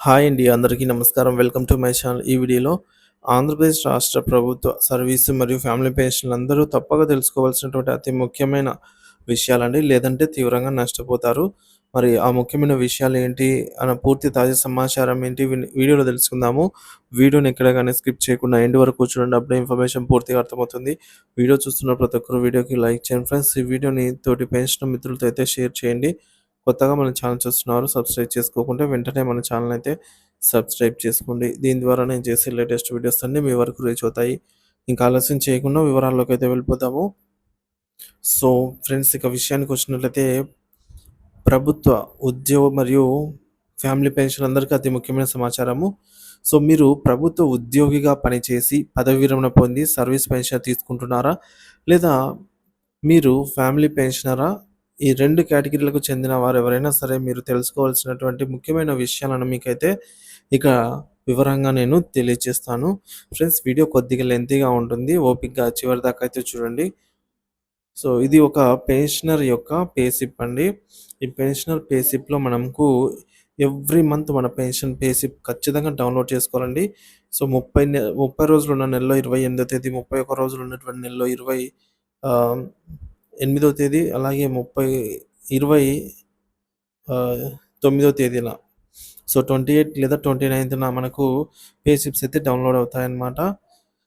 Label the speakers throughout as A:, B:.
A: Hi అండి అందరికీ నమస్కారం. Welcome to my channel. ఈ వీడియోలో ఆంధ్రప్రదేశ్ రాష్ట్ర ప్రభుత్వ సర్వీసు మరియు ఫ్యామిలీ పెన్షన్లు అందరూ తప్పక తెలుసుకోవాల్సినటువంటి అతి ముఖ్యమైన విషయాలండి. లేదంటే తీవ్రంగా నష్టపోతారు. మరి ఆ ముఖ్యమైన విషయాలు ఏంటి అన్న పూర్తి తాజా సమాచారం ఏంటి వీడియోలో తెలుసుకుందాము. వీడియోని ఎక్కడ కానీ స్కిప్ చేయకుండా ఎండ్ వరకు చూడండి. అప్పుడే ఇన్ఫర్మేషన్ పూర్తిగా అర్థమవుతుంది. వీడియో చూస్తున్న ప్రతి ఒక్కరు వీడియోకి లైక్ చేయండి. ఫ్రెండ్స్ ఈ వీడియోని తోటి పెన్షన్ మిత్రులతో అయితే షేర్ చేయండి. కొత్తగా మన ఛానల్ చూస్తున్నారు సబ్స్క్రైబ్ చేసుకోకుంటే వెంటనే మన ఛానల్ అయితే సబ్స్క్రైబ్ చేసుకోండి. దీని ద్వారా నేను చేసే లేటెస్ట్ వీడియోస్ అన్నీ మీ వరకు రీచ్ అవుతాయి. ఇంకా ఆలస్యం చేయకుండా వివరాల్లోకి అయితే వెళ్ళిపోతాము. సో ఫ్రెండ్స్ ఇక విషయానికి వచ్చినట్లయితే ప్రభుత్వ ఉద్యోగ మరియు ఫ్యామిలీ పెన్షన్ అందరికీ అతి ముఖ్యమైన సమాచారము. సో మీరు ప్రభుత్వ ఉద్యోగిగా పనిచేసి పదవి విరమణ పొంది సర్వీస్ పెన్షన్ తీసుకుంటున్నారా? లేదా మీరు ఫ్యామిలీ పెన్షనరా ఈ రెండు కేటగిరీలకు చెందిన వారు ఎవరైనా సరే మీరు తెలుసుకోవాల్సినటువంటి ముఖ్యమైన విషయాలను మీకైతే ఇక వివరంగా నేను తెలియజేస్తాను. ఫ్రెండ్స్ వీడియో కొద్దిగా లెంతీగా ఉంటుంది. ఓపిక్గా చివరి దాకా అయితే చూడండి. సో ఇది ఒక పెన్షనర్ యొక్క పేసిప్ అండి. ఈ పెన్షనర్ పేసిప్లో మనకు ఎవ్రీ మంత్ మన పెన్షన్ పేసిప్ ఖచ్చితంగా డౌన్లోడ్ చేసుకోవాలండి. సో ముప్పై ముప్పై రోజులు ఉన్న నెలలో ఇరవై ఎనిమిదో తేదీ ముప్పై ఒక రోజులు ఉన్నటువంటి నెలలో ఇరవై ఎనిమిదవ ఎనిమిదో తేదీ అలాగే ముప్పై ఇరవై తొమ్మిదవ తేదీన. సో ట్వంటీ ఎయిట్ లేదా ట్వంటీ నైన్త్న మనకు పేసిప్స్ అయితే డౌన్లోడ్ అవుతాయన్నమాట.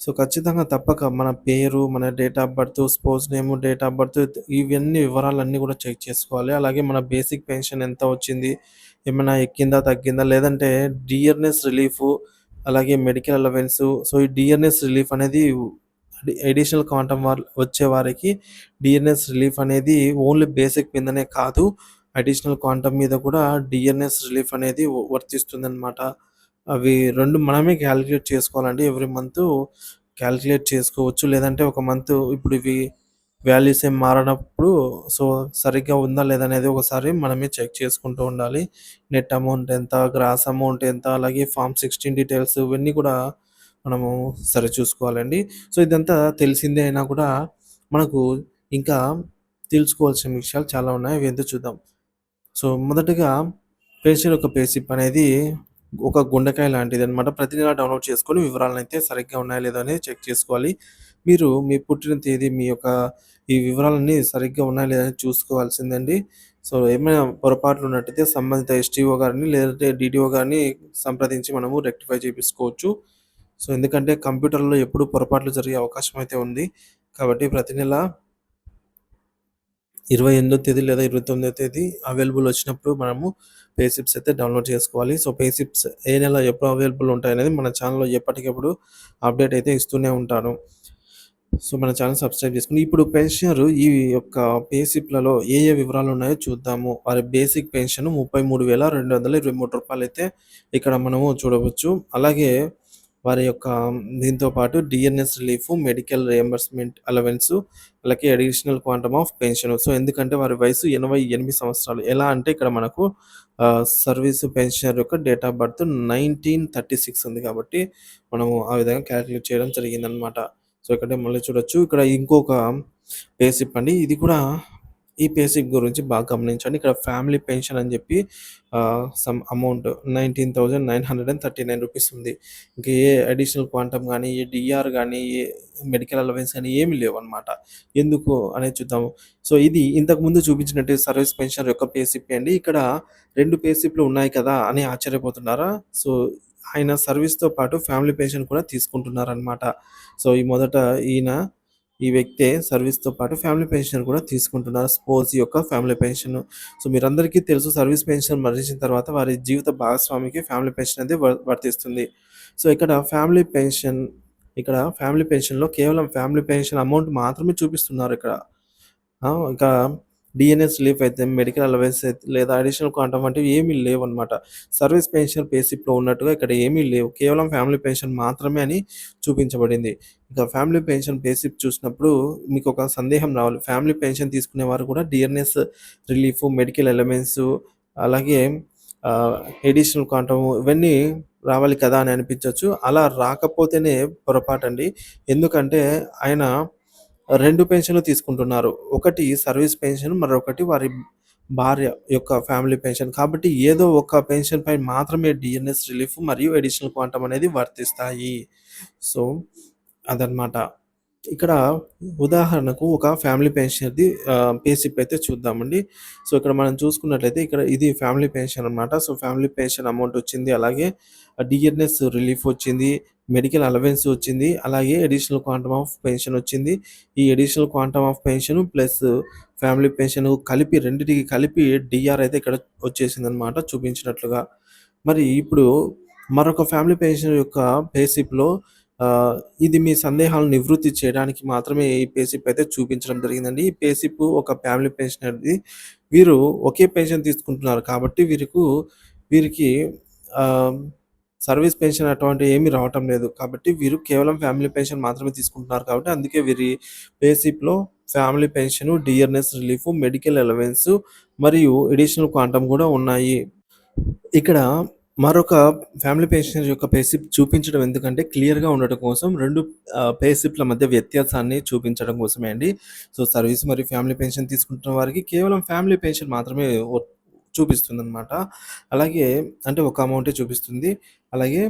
A: సో ఖచ్చితంగా తప్పక మన పేరు మన date of birth spouse name date of birth ఇవన్నీ వివరాలన్నీ కూడా చెక్ చేసుకోవాలి. అలాగే మన బేసిక్ పెన్షన్ ఎంత వచ్చింది ఏమైనా ఎక్కిందా తగ్గిందా లేదంటే డియర్నెస్ రిలీఫ్ అలాగే మెడికల్ అలవెన్స్. సో ఈ డియర్నెస్ రిలీఫ్ అనేది అడిషనల్ క్వాంటమ్ వార్ వచ్చే వారికి డిఎన్ఎస్ రిలీఫ్ అనేది ఓన్లీ బేసిక్ మీదనే కాదు అడిషనల్ క్వాంటమ్ మీద కూడా డిఎన్ఎస్ రిలీఫ్ అనేది వర్తిస్తుందన్నమాట. అవి రెండు మనమే క్యాలిక్యులేట్ చేసుకోవాలండి. ఎవ్రీ మంత్ క్యాలిక్యులేట్ చేసుకోవచ్చు. లేదంటే ఒక మంత్ ఇప్పుడు ఇవి వాల్యూస్ ఏం మారినప్పుడు సో సరిగ్గా ఉందా లేదా అనేది ఒకసారి మనమే చెక్ చేసుకుంటూ ఉండాలి. నెట్ అమౌంట్ ఎంత గ్రాస్ అమౌంట్ ఎంత అలాగే ఫామ్ సిక్స్టీన్ డీటెయిల్స్ ఇవన్నీ కూడా మనము సరిచూసుకోవాలండి సో ఇదంతా తెలిసిందే అయినా కూడా మనకు ఇంకా తెలుసుకోవాల్సిన విషయాలు చాలా ఉన్నాయి. అవి ఏంటో చూద్దాం. సో మొదటగా పేషెంట్ యొక్క పేసిప్ అనేది ఒక గుండెకాయ లాంటిది అనమాట ప్రతి నెల డౌన్లోడ్ చేసుకొని వివరాలను అయితే సరిగ్గా ఉన్నాయా లేదా అనేది చెక్ చేసుకోవాలి. మీరు మీ పుట్టిన తేదీ మీ యొక్క ఈ వివరాలన్నీ సరిగ్గా ఉన్నాయా లేదా అని చూసుకోవాల్సిందండి. సో ఏమైనా పొరపాట్లు ఉన్నట్టయితే సంబంధిత ఎస్టీఓ గారిని లేదంటే డిడిఓ గారిని సంప్రదించి మనము రెక్టిఫై చేపించుకోవచ్చు. సో ఎందుకంటే కంప్యూటర్లో ఎప్పుడు పొరపాట్లు జరిగే అవకాశం అయితే ఉంది. కాబట్టి ప్రతి నెల ఇరవై ఎనిమిదో తేదీ లేదా ఇరవై తొమ్మిదో తేదీ అవైలబుల్ వచ్చినప్పుడు మనము పేసిప్స్ అయితే డౌన్లోడ్ చేసుకోవాలి. సో పేసిప్స్ ఏ నెల ఎప్పుడు అవైలబుల్ ఉంటాయనేది మన ఛానల్లో ఎప్పటికప్పుడు అప్డేట్ అయితే ఇస్తూనే ఉంటాను. సో మన ఛానల్ సబ్స్క్రైబ్ చేసుకుని ఇప్పుడు పెన్షనర్ ఈ యొక్క పేసిప్లలో ఏ ఏ వివరాలు ఉన్నాయో చూద్దాము. వారి బేసిక్ పెన్షన్ ముప్పై మూడు వేల రెండు వందల ఇరవై మూడు రూపాయలు అయితే ఇక్కడ మనము చూడవచ్చు. అలాగే వారి యొక్క దీంతో పాటు dearness relief medical reimbursement allowance అలాగే additional quantum of pension so ఎందుకంటే వారి వయసు ఎనభై ఎనిమిది సంవత్సరాలు. ఎలా అంటే ఇక్కడ మనకు సర్వీస్ పెన్షనర్ యొక్క date of birth nineteen thirty six ఉంది కాబట్టి మనము ఆ విధంగా క్యాలిక్యులేట్ చేయడం జరిగిందనమాట సో ఇక్కడ మళ్ళీ చూడొచ్చు. ఇక్కడ ఇంకొక పేసిప్ అండి. ఇది కూడా ఈ పేసిప్ గురించి బాగా గమనించండి. ఇక్కడ ఫ్యామిలీ పెన్షన్ అని చెప్పి sum amount nineteen thousand nine hundred and thirty nine rupees ఉంది. ఇంకా ఏ అడిషనల్ క్వాంటమ్ కానీ ఏ డిఆర్ కానీ ఏ మెడికల్ అలవెన్స్ కానీ ఏమి లేవు అనమాట ఎందుకు అనేది చూద్దాము. సో ఇది ఇంతకు ముందు చూపించినట్టు సర్వీస్ పెన్షన్ యొక్క పేసిప్ అండి. ఇక్కడ రెండు పేసిప్లు ఉన్నాయి కదా అని ఆశ్చర్యపోతున్నారా? సో ఆయన సర్వీస్తో పాటు ఫ్యామిలీ పెన్షన్ కూడా తీసుకుంటున్నారనమాట సో ఈ మొదట ఈయన ఈ వ్యక్తే సర్వీస్తో పాటు ఫ్యామిలీ పెన్షన్ కూడా తీసుకుంటున్నారు. స్పోర్ట్స్ యొక్క ఫ్యామిలీ పెన్షన్. సో మీరందరికీ తెలుసు సర్వీస్ పెన్షన్ మరణించిన తర్వాత వారి జీవిత భాగస్వామికి ఫ్యామిలీ పెన్షన్ అనేది వర్తిస్తుంది. సో ఇక్కడ ఫ్యామిలీ పెన్షన్ ఇక్కడ ఫ్యామిలీ పెన్షన్లో కేవలం ఫ్యామిలీ పెన్షన్ అమౌంట్ మాత్రమే చూపిస్తున్నారు ఇక్కడ. ఇంకా డిఎన్ఎస్ లీఫ్ అయితే మెడికల్ అలవెన్స్ అయితే లేదా అడిషనల్ క్వాంటమ్ వంటివి ఏమీ లేవు అనమాట సర్వీస్ పెన్షన్ పేసిప్లో ఉన్నట్టుగా ఇక్కడ ఏమీ లేవు. కేవలం ఫ్యామిలీ పెన్షన్ మాత్రమే అని చూపించబడింది. ఇంకా ఫ్యామిలీ పెన్షన్ బేసిక్ చూసినప్పుడు మీకు ఒక సందేహం రావాలి. ఫ్యామిలీ పెన్షన్ తీసుకునే వారు కూడా డిఎన్ఎస్ రిలీఫ్ మెడికల్ ఎలిమెంట్స్ అలాగే ఎడిషనల్ క్వాంటమ్ ఇవన్నీ రావాలి కదా అని అనిపించవచ్చు అలా రాకపోతేనే పొరపాటండి. ఎందుకంటే ఆయన రెండు పెన్షన్లు తీసుకుంటున్నారు ఒకటి సర్వీస్ పెన్షన్ మరొకటి వారి భార్య యొక్క ఫ్యామిలీ పెన్షన్. కాబట్టి ఏదో ఒక పెన్షన్ పై మాత్రమే డిఎన్ఎస్ రిలీఫ్ మరియు అడిషనల్ క్వాంటమ్ అనేది వర్తిస్తాయి. సో, అదనమాట. ఇక్కడ ఉదాహరణకు ఒక ఫ్యామిలీ పెన్షన్ది ఆహ్, పే స్లిప్ అయితే చూద్దామండి. సో, ఇక్కడ మనం చూసుకున్నట్లయితే ఇక్కడ ఇది ఫ్యామిలీ పెన్షన్ అనమాట. సో, ఫ్యామిలీ పెన్షన్ అమౌంట్ వచ్చింది. అలాగే డిఎన్ఎస్ రిలీఫ్ వచ్చింది. మెడికల్ అలవెన్స్ వచ్చింది. అలాగే అడిషనల్ క్వాంటమ్ ఆఫ్ పెన్షన్ వచ్చింది. ఈ additional quantum of pension plus family pension కలిపి రెండిటికి కలిపి డిఆర్ అయితే ఇక్కడ వచ్చేసింది అనమాట చూపించినట్లుగా. మరి ఇప్పుడు మరొక ఫ్యామిలీ పెన్షన్ యొక్క పే ఇది మీ సందేహాలను నివృత్తి చేయడానికి మాత్రమే ఈ పేసిప్ అయితే చూపించడం జరిగిందండి. ఈ పేసిప్ ఒక ఫ్యామిలీ పెన్షనర్‌ది. వీరు ఒకే పెన్షన్ తీసుకుంటున్నారు కాబట్టి వీరికి వీరికి సర్వీస్ పెన్షన్ అటువంటి ఏమీ రావటం లేదు. కాబట్టి వీరు కేవలం ఫ్యామిలీ పెన్షన్ మాత్రమే తీసుకుంటున్నారు కాబట్టి అందుకే వీరి పేసిప్లో family pension dearness relief, medical allowance మరియు ఎడిషనల్ క్వాంటమ్ కూడా ఉన్నాయి. ఇక్కడ మరొక ఫ్యామిలీ పెన్షనర్ యొక్క పేసిప్ చూపించడం ఎందుకంటే క్లియర్‌గా ఉండటం కోసం రెండు పేసిప్ల మధ్య వ్యత్యాసాన్ని చూపించడం కోసమే అండి. సో, సర్వీస్ మరియు ఫ్యామిలీ పెన్షన్ తీసుకుంటున్న వారికి కేవలం ఫ్యామిలీ పెన్షన్ మాత్రమే చూపిస్తుంది అనమాట అలాగే అంటే ఒక అమౌంటే చూపిస్తుంది. అలాగే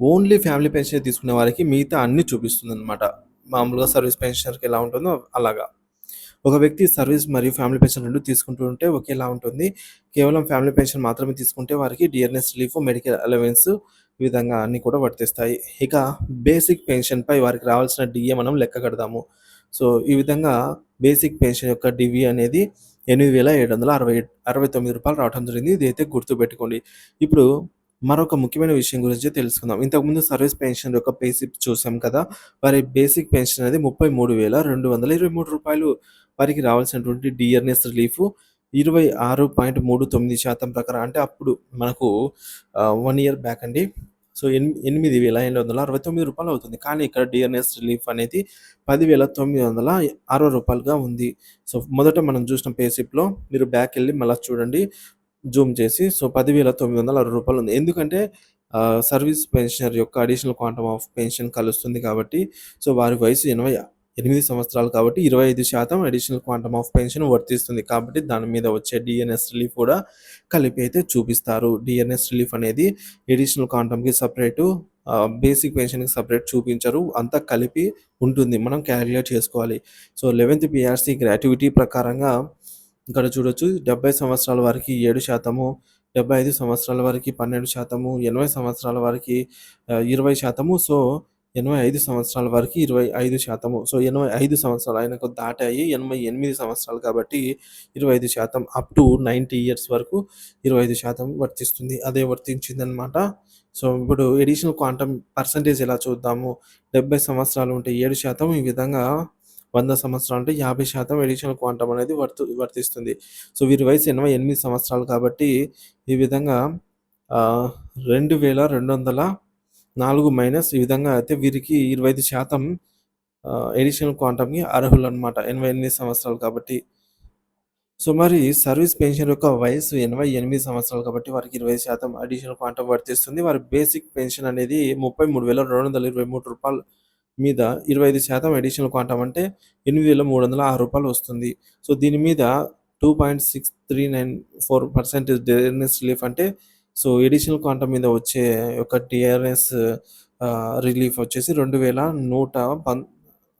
A: ఓన్లీ ఫ్యామిలీ పెన్షన్ తీసుకునే వారికి మిగతా అన్ని చూపిస్తుంది అనమాట మామూలుగా సర్వీస్ పెన్షనర్‌కి ఎలా ఉంటుందో అలాగా. ఒక వ్యక్తి సర్వీస్ మరియు ఫ్యామిలీ పెన్షన్ రెండు తీసుకుంటూ ఉంటే ఒకేలా ఉంటుంది. కేవలం ఫ్యామిలీ పెన్షన్ మాత్రమే తీసుకుంటే వారికి డిఆర్ఎస్ రిలీఫ్, మెడికల్ అలవెన్స్ ఈ విధంగా అన్నీ కూడా వర్తిస్తాయి. ఇక బేసిక్ పెన్షన్‌పై వారికి రావాల్సిన డిఏ మనం లెక్క కడదాము. సో, ఈ విధంగా బేసిక్ పెన్షన్ యొక్క డివి అనేది ఎనిమిది వేల ఏడు వందల అరవై అరవై తొమ్మిది రూపాయలు రావడం జరిగింది. ఇదైతే గుర్తుపెట్టుకోండి. ఇప్పుడు మరొక ముఖ్యమైన విషయం గురించి తెలుసుకుందాం. ఇంతకుముందు సర్వీస్ పెన్షన్ యొక్క బేసిక్ చూసాం కదా! వారి బేసిక్ పెన్షన్ అనేది ముప్పై మూడు వేల రెండు వందల ఇరవై మూడు రూపాయలు వారికి రావాల్సినటువంటి డిఆర్ఎస్ రిలీఫ్ 26.39% ప్రకారం అంటే అప్పుడు మనకు వన్ ఇయర్ బ్యాక్ అండి. సో, ఎన్ రూ. 8,769 అవుతుంది. కానీ ఇక్కడ డిఎన్ఎస్ రిలీఫ్ అనేది పదివేల తొమ్మిది వందల అరవై రూపాయలుగా ఉంది. సో, మొదట మనం చూసిన పేసిప్లో మీరు బ్యాక్ వెళ్ళి మళ్ళీ చూడండి. జూమ్ చేసి సో, పదివేల తొమ్మిది వందల అరవై రూపాయలు ఉంది. ఎందుకంటే సర్వీస్ పెన్షనర్ యొక్క అడిషనల్ క్వాంటమ్ ఆఫ్ పెన్షన్ కలుస్తుంది కాబట్టి సో, వారి వయసు 88 సంవత్సరాలు కాబట్టి 25% అడిషనల్ క్వాంటమ్ ఆఫ్ పెన్షన్ వర్తిస్తుంది. కాబట్టి దాని మీద వచ్చే డిఎన్ఎస్ రిలీఫ్ కూడా కలిపి అయితే చూపిస్తారు. డిఎన్ఎస్ రిలీఫ్ అనేది అడిషనల్ క్వాంటమ్‌కి సపరేటు బేసిక్ పెన్షన్‌కి సపరేట్ చూపించరు. అంతా కలిపి ఉంటుంది. మనం క్యాలిక్యులేట్ చేసుకోవాలి. సో, లెవెన్త్ పిఆర్సీ గ్రాట్యుటీ ప్రకారంగా ఇక్కడ చూడొచ్చు డెబ్బై సంవత్సరాల వారికి ఏడు శాతము డెబ్బై ఐదు సంవత్సరాల వరకు పన్నెండు శాతము ఎనభై సంవత్సరాల వారికి ఇరవై శాతము సో ఎనభై ఐదు సంవత్సరాల వరకు ఇరవై ఐదు శాతము. సో ఎనభై ఐదు సంవత్సరాలు ఆయనకు దాటాయి ఎనభై ఎనిమిది సంవత్సరాలు కాబట్టి ఇరవై ఐదు శాతం అప్ టు నైంటీ ఇయర్స్ వరకు ఇరవై ఐదు శాతం వర్తిస్తుంది. అదే వర్తించిందనమాట సో ఇప్పుడు ఎడిషనల్ క్వాంటమ్ పర్సంటేజ్ ఎలా చూద్దాము? డెబ్బై సంవత్సరాలు ఉంటే ఏడు శాతం ఈ విధంగా వంద సంవత్సరాలు అంటే యాభై శాతం ఎడిషనల్ క్వాంటమ్ అనేది వర్తి వర్తిస్తుంది. సో, వీరి వయసు 88 సంవత్సరాలు కాబట్టి ఈ విధంగా రెండు వేల రెండు వందల నాలుగు మైనస్ ఈ విధంగా అయితే వీరికి ఇరవై ఐదు శాతం ఎడిషనల్ క్వాంటమ్‌కి అర్హులనమాట. 88 సంవత్సరాలు కాబట్టి. సో, మరి సర్వీస్ పెన్షన్ యొక్క వయసు ఎనభై ఎనిమిది సంవత్సరాలు కాబట్టి వారికి 20% అడిషనల్ క్వాంటం వర్తిస్తుంది. వారి బేసిక్ పెన్షన్ అనేది ముప్పై మూడు వేల రెండు వందల ఇరవై మూడు రూపాయలు మీద ఇరవై ఐదు శాతం అడిషనల్ క్వాంటం అంటే ఎనిమిది వేల మూడు వందల ఆరు రూపాయలు వస్తుంది. సో దీని మీద two point six three nine four percentage dearness relief అంటే సో ఎడిషనల్ క్వాంటం మీద వచ్చే యొక్క డిఆర్ఎస్ రిలీఫ్ వచ్చేసి రెండు వేల నూట పన్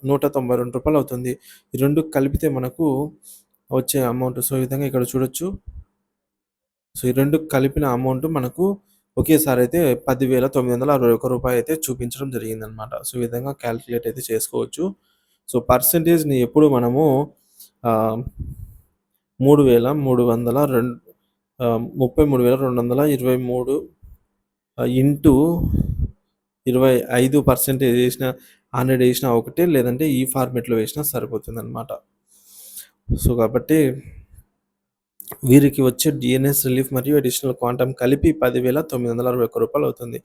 A: నూట తొంభై రెండు రూపాయలు అవుతుంది. ఈ రెండు కలిపితే మనకు వచ్చే అమౌంట్ సో ఈ విధంగా ఇక్కడ చూడొచ్చు. సో ఈ రెండు కలిపిన అమౌంట్ మనకు ఒకేసారి అయితే పదివేల తొమ్మిది వందల అరవై ఒక్క రూపాయి అయితే చూపించడం జరిగిందనమాట. సో ఈ విధంగా క్యాలిక్యులేట్ అయితే చేసుకోవచ్చు. సో పర్సంటేజ్ని ఎప్పుడు మనము మూడు వేల మూడు వందల రెండు ముప్పై మూడు వేల రెండు వందల ఇరవై మూడు ఇంటూ ఇరవై ఐదు పర్సెంటేజ్ వేసిన హండ్రెడ్ వేసినా ఒకటే లేదంటే ఈ ఫార్మేట్లో వేసినా సరిపోతుంది అనమాట సో కాబట్టి వీరికి వచ్చే డిఎన్ఎస్ రిలీఫ్ మరియు అడిషనల్ క్వాంటమ్ కలిపి పదివేల తొమ్మిది వందల అరవై ఒక్క రూపాయలు అవుతుంది.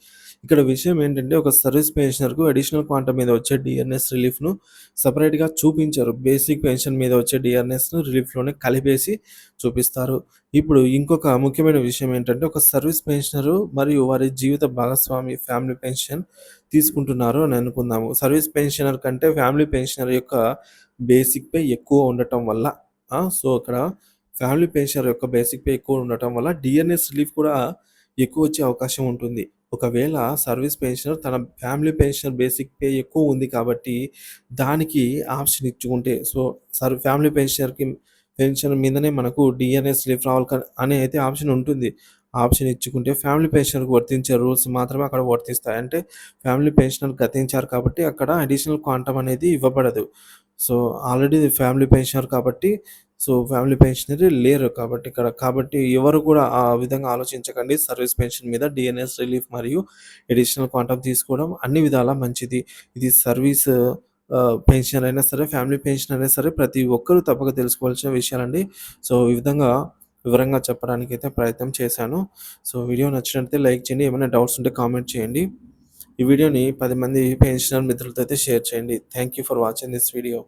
A: ఇక్కడ విషయం ఏంటంటే ఒక సర్వీస్ పెన్షనర్‌కు అడిషనల్ క్వాంటమ్ మీద వచ్చే డిఎన్ఎస్ రిలీఫ్‌ను సపరేట్గా చూపించరు. బేసిక్ పెన్షన్ మీద వచ్చే డిఆర్ఎన్ఎస్ను రిలీఫ్‌లోనే కలిపేసి చూపిస్తారు. ఇప్పుడు ఇంకొక ముఖ్యమైన విషయం ఏంటంటే ఒక సర్వీస్ పెన్షనరు మరియు వారి జీవిత భాగస్వామి ఫ్యామిలీ పెన్షన్ తీసుకుంటున్నారు అని అనుకుందాము. సర్వీస్ పెన్షనర్ కంటే ఫ్యామిలీ పెన్షనర్ యొక్క బేసిక్ పే ఎక్కువ ఉండటం వల్ల సో, అక్కడ ఫ్యామిలీ పెన్షనర్ యొక్క బేసిక్ పే ఎక్కువ ఉండటం వల్ల డిఎన్ఎస్ రిలీఫ్ కూడా ఎక్కువ వచ్చే అవకాశం ఉంటుంది. ఒకవేళ సర్వీస్ పెన్షనర్ తన ఫ్యామిలీ పెన్షనర్ బేసిక్ పే ఎక్కువ ఉంది కాబట్టి దానికి ఆప్షన్ ఇచ్చుకుంటే సో సర్ ఫ్యామిలీ పెన్షనర్‌కి పెన్షన్ మీదనే మనకు డిఎన్ఎస్ రిలీఫ్ రావాలి అనే అయితే ఆప్షన్ ఉంటుంది. ఆప్షన్ ఇచ్చుకుంటే ఫ్యామిలీ పెన్షనర్‌కి వర్తించే రూల్స్ మాత్రమే అక్కడ వర్తిస్తాయి. అంటే ఫ్యామిలీ పెన్షనర్ గతించారు కాబట్టి అక్కడ అడిషనల్ క్వాంటమ్ అనేది ఇవ్వబడదు. సో ఆల్రెడీ ఫ్యామిలీ పెన్షనర్ కాబట్టి సో ఫ్యామిలీ పెన్షనరీ లేరు కాబట్టి ఇక్కడ. కాబట్టి ఎవరు కూడా ఆ విధంగా ఆలోచించకండి. సర్వీస్ పెన్షన్ మీద డిఎన్ఎస్ రిలీఫ్ మరియు ఎడిషనల్ క్వాంటమ్ తీసుకోవడం అన్ని విధాలా మంచిది. ఇది సర్వీస్ పెన్షన్ పెన్షనర్ అయినా సరే, ఫ్యామిలీ పెన్షన్ అయినా సరే ప్రతి ఒక్కరూ తప్పక తెలుసుకోవాల్సిన విషయాలండి. సో ఈ విధంగా వివరంగా చెప్పడానికి అయితే ప్రయత్నం చేశాను. సో వీడియో నచ్చినట్లయితే లైక్ చేయండి. ఏమైనా డౌట్స్ ఉంటే కామెంట్ చేయండి. ఈ వీడియోని పది మంది పెన్షనర్ మిత్రులతో అయితే షేర్ చేయండి. Thank you for watching this video.